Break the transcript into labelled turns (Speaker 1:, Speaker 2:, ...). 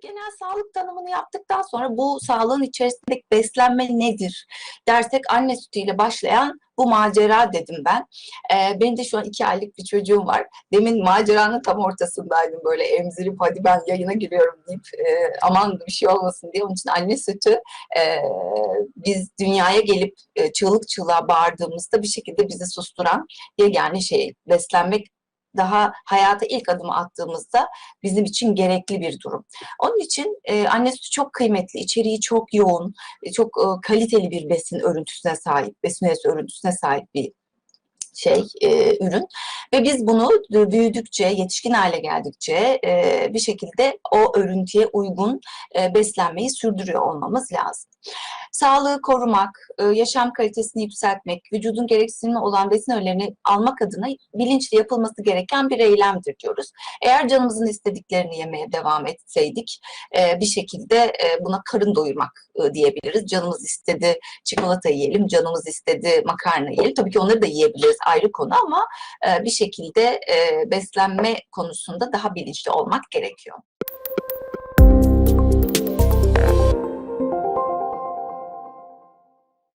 Speaker 1: temel sağlık tanımını yaptıktan sonra bu sağlığın içerisindeki beslenme nedir dersek anne sütüyle başlayan bu macera dedim ben. Ee, benim de şu an iki aylık bir çocuğum var. Demin maceranın tam ortasındaydım böyle emzirip hadi ben yayına giriyorum deyip e, aman bir şey olmasın diye. Onun için anne sütü e, biz dünyaya gelip e, çığlık çığlığa bağırdığımızda bir şekilde bizi susturan yegane şey beslenmek daha hayata ilk adımı attığımızda bizim için gerekli bir durum. Onun için e, anne sütü çok kıymetli, içeriği çok yoğun, e, çok e, kaliteli bir besin örüntüsüne sahip, besin örüntüsüne sahip bir şey e, ürün ve biz bunu büyüdükçe yetişkin hale geldikçe e, bir şekilde o örüntüye uygun e, beslenmeyi sürdürüyor olmamız lazım. Sağlığı korumak, e, yaşam kalitesini yükseltmek, vücudun gereksinimi olan besin öğelerini almak adına bilinçli yapılması gereken bir eylemdir diyoruz. Eğer canımızın istediklerini yemeye devam etseydik e, bir şekilde e, buna karın doyurmak diyebiliriz. Canımız istedi çikolata yiyelim, canımız istedi makarna yiyelim. Tabii ki onları da yiyebiliriz ayrı konu ama bir şekilde beslenme konusunda daha bilinçli olmak gerekiyor.